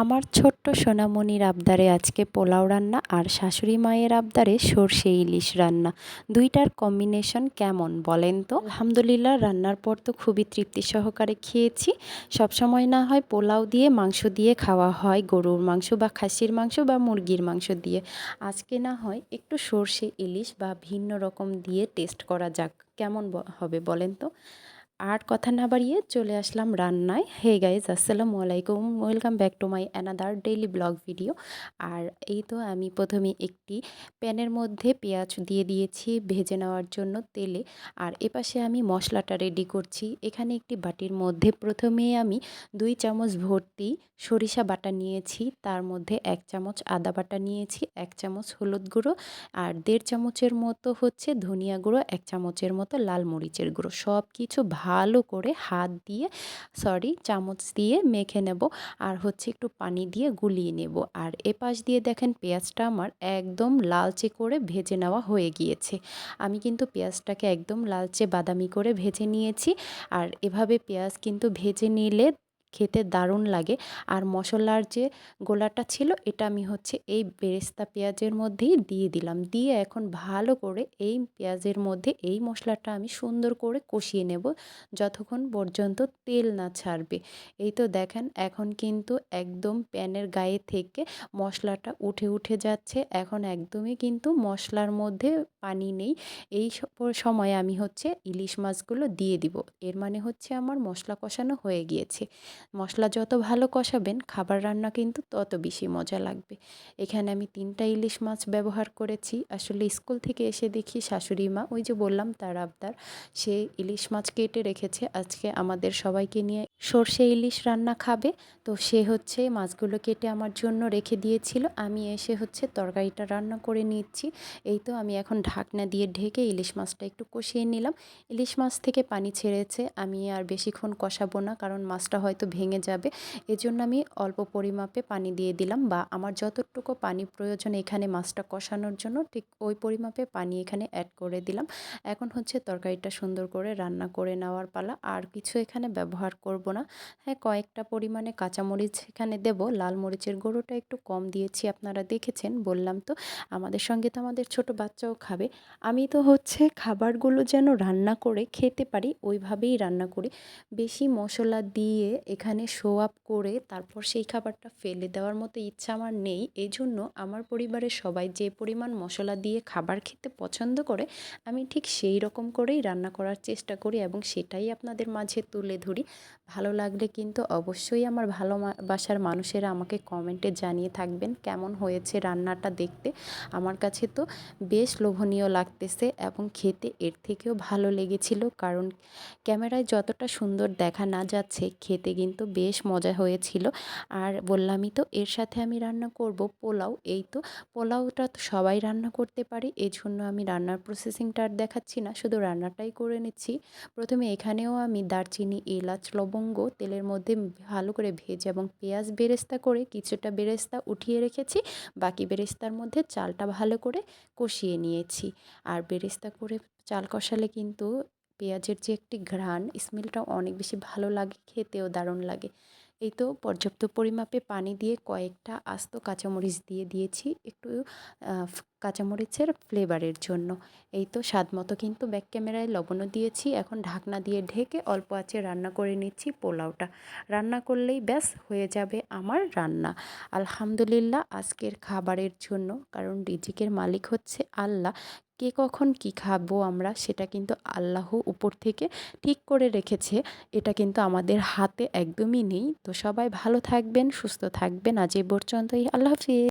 আমার ছোট্ট সোনামণির আবদারে আজকে পোলাও রান্না আর শাশুড়ি মায়ের আবদারে সর্ষে ইলিশ রান্না। দুইটার কম্বিনেশন কেমন বলেন তো? আলহামদুলিল্লাহ, রান্নার পর তো খুবই তৃপ্তি সহকারে খেয়েছি। সবসময় না হয় পোলাও দিয়ে মাংস দিয়ে খাওয়া হয়, গরুর মাংস বা খাসির মাংস বা মুরগির মাংস দিয়ে। আজকে না হয় একটু সর্ষে ইলিশ বা ভিন্ন রকম দিয়ে টেস্ট করা যাক। কেমন হবে বলেন তো? আর কথা না বাড়িয়ে চলে আসলাম রান্নায়। হে গাইজ আসসালামু আলাইকুম। Welcome back to my another daily vlog video আর এই তো আমি প্রথমে একটি প্যানের মধ্যে পেঁয়াজ দিয়ে দিয়েছি ভেজে নেওয়ার জন্য তেলে। আর এপাশে আমি মশলাটা রেডি করছি। এখানে একটি বাটির মধ্যে প্রথমে আমি দুই চামচ ভর্তি সরিষা বাটা নিয়েছি। তার মধ্যে এক চামচ আদা বাটা নিয়েছি, এক চামচ হলুদ গুঁড়ো আর দেড় চামচের মতো হচ্ছে ধনিয়া গুঁড়ো, এক চামচের মতো লাল মরিচের গুঁড়ো। সব কিছু ভালো করে হাত দিয়ে সরি চামচ দিয়ে মেখে নেব। আর হচ্ছে একটু পানি দিয়ে গুলিয়ে নেব। আর এপাশ দিয়ে দেখেন পেঁয়াজটা আমার একদম লালচে করে ভেজে নেওয়া হয়ে গিয়েছে। আমি কিন্তু পেঁয়াজটাকে একদম লালচে বাদামি করে ভেজে নিয়েছি। আর এভাবে পেঁয়াজ কিন্তু ভেজে নিলে খেতে দারুণ লাগে। আর মশলার যে গোলাটা ছিল, এটা আমি হচ্ছে এই বেরেস্তা পেঁয়াজের মধ্যেই দিয়ে দিলাম। দিয়ে এখন ভালো করে এই পেঁয়াজের মধ্যে এই মশলাটা আমি সুন্দর করে কষিয়ে নেব, যতক্ষণ পর্যন্ত তেল না ছাড়বে। এই তো দেখেন, এখন কিন্তু একদম প্যানের গায়ে থেকে মশলাটা উঠে উঠে যাচ্ছে। এখন একদমই কিন্তু মশলার মধ্যে পানি নেই। এই সময় আমি হচ্ছে ইলিশ মাছগুলো দিয়ে দিব। এর মানে হচ্ছে আমার মশলা কষানো হয়ে গিয়েছে। মশলা যত ভালো কষাবেন, খাবার রান্না কিন্তু তত বেশি মজা লাগবে। এখানে আমি তিনটা ইলিশ মাছ ব্যবহার করেছি। আসলে স্কুল থেকে এসে দেখি শাশুড়ি মা, ওই যে বললাম তার আবদার, সে ইলিশ মাছ কেটে রেখেছে। আজকে আমাদের সবাইকে নিয়ে সর্ষে ইলিশ রান্না খাবে। তো সে হচ্ছে মাছগুলো কেটে আমার জন্য রেখে দিয়েছিল। আমি এসে হচ্ছে তরকারিটা রান্না করে নিচ্ছি। এই তো আমি এখন ঢাকনা দিয়ে ঢেকে ইলিশ মাছটা একটু কষিয়ে নিলাম। ইলিশ মাছ থেকে পানি ছেড়েছে। আমি আর বেশিক্ষণ কষাবো না, কারণ মাছটা হয়তো ভেঙে যাবে। এজন্য আমি অল্প পরিমাপে পানি দিয়ে দিলাম বা আমার যতটুকু পানি প্রয়োজন এখানে মাছটা কষানোর জন্য, ঠিক ওই পরিমাপে পানি এখানে অ্যাড করে দিলাম। এখন হচ্ছে তরকারিটা সুন্দর করে রান্না করে নেওয়ার পালা। আর কিছু এখানে ব্যবহার করব না। হ্যাঁ কয়েকটা পরিমাণে কাঁচামরিচ এখানে দেব। লাল মরিচের গুঁড়োটা একটু কম দিয়েছি, আপনারা দেখেছেন, বললাম তো। আমাদের সঙ্গে তো আমাদের ছোট বাচ্চাও খাবে। আমি তো হচ্ছে খাবারগুলো যেন রান্না করে খেতে পারি, ওইভাবেই রান্না করি। বেশি মশলা দিয়ে এখানে শো আপ করে তারপর সেই খাবারটা ফেলে দেওয়ার মতো ইচ্ছা আমার নেই। এই জন্য আমার পরিবারের সবাই যে পরিমাণ মশলা দিয়ে খাবার খেতে পছন্দ করে, আমি ঠিক সেই রকম করেই রান্না করার চেষ্টা করি এবং সেটাই আপনাদের মাঝে তুলে ধরি। ভালো লাগলে কিন্তু অবশ্যই আমার ভালো বাসার মানুষেরা আমাকে কমেন্টে জানিয়ে থাকবেন কেমন হয়েছে রান্নাটা দেখতে। আমার কাছে তো বেশ লোভনীয় লাগতেছে এবং খেতে এর থেকেও ভালো লেগেছিল কারণ ক্যামেরায় যতটা সুন্দর দেখা না যাচ্ছে খেতে কিন্তু বেশ মজা হয়েছিল। আর বললামই তো এর সাথে আমি রান্না করব পোলাও, এই তো পোলাওটা তো সবাই রান্না করতে পারি এই জন্য আমি রান্নার প্রসেসিংটা আর দেখাচ্ছি না, শুধু রান্নাটাই করে নিচ্ছি। প্রথমে এখানেও আমি দারচিনি, এলাচ লবঙ্গ তেলের মধ্যে ভালো করে ভেজে এবং পেঁয়াজ বেরেস্তা করে কিছুটা বেরেস্তা উঠিয়ে রেখেছি। বাকি বেরেস্তার মধ্যে চালটা ভালো করে কষিয়ে নিয়েছি। আর বেরেস্তা করে চাল কষালে কিন্তু পেঁয়াজের যে একটি ঘ্রাণ স্মেলটা অনেক বেশি ভালো লাগে, খেতেও দারুণ লাগে। এই তো পর্যাপ্ত পরিমাপে পানি দিয়ে কয়েকটা আস্ত কাঁচামরিচ দিয়ে দিয়েছি একটু কাঁচামরিচের ফ্লেভারের জন্য। এই তো স্বাদ মতো কিন্তু ব্যাক ক্যামেরায় লবণও দিয়েছি, এখন ঢাকনা দিয়ে ঢেকে অল্প আছে রান্না করে নিচ্ছি পোলাওটা। রান্না করলেই ব্যাস হয়ে যাবে আমার রান্না। আলহামদুলিল্লাহ আজকের খাবারের জন্য, কারণ রিজিকের মালিক হচ্ছে আল্লাহ। কে কখন কি খাব আমরা সেটা কিন্তু আল্লাহ উপর থেকে ঠিক করে রেখেছে। এটা কিন্তু আমাদের হাতে একদমই নেই। তো সবাই ভালো থাকবেন, সুস্থ থাকবেন। আজ এ পর্যন্তই। আল্লাহ হাফিজ।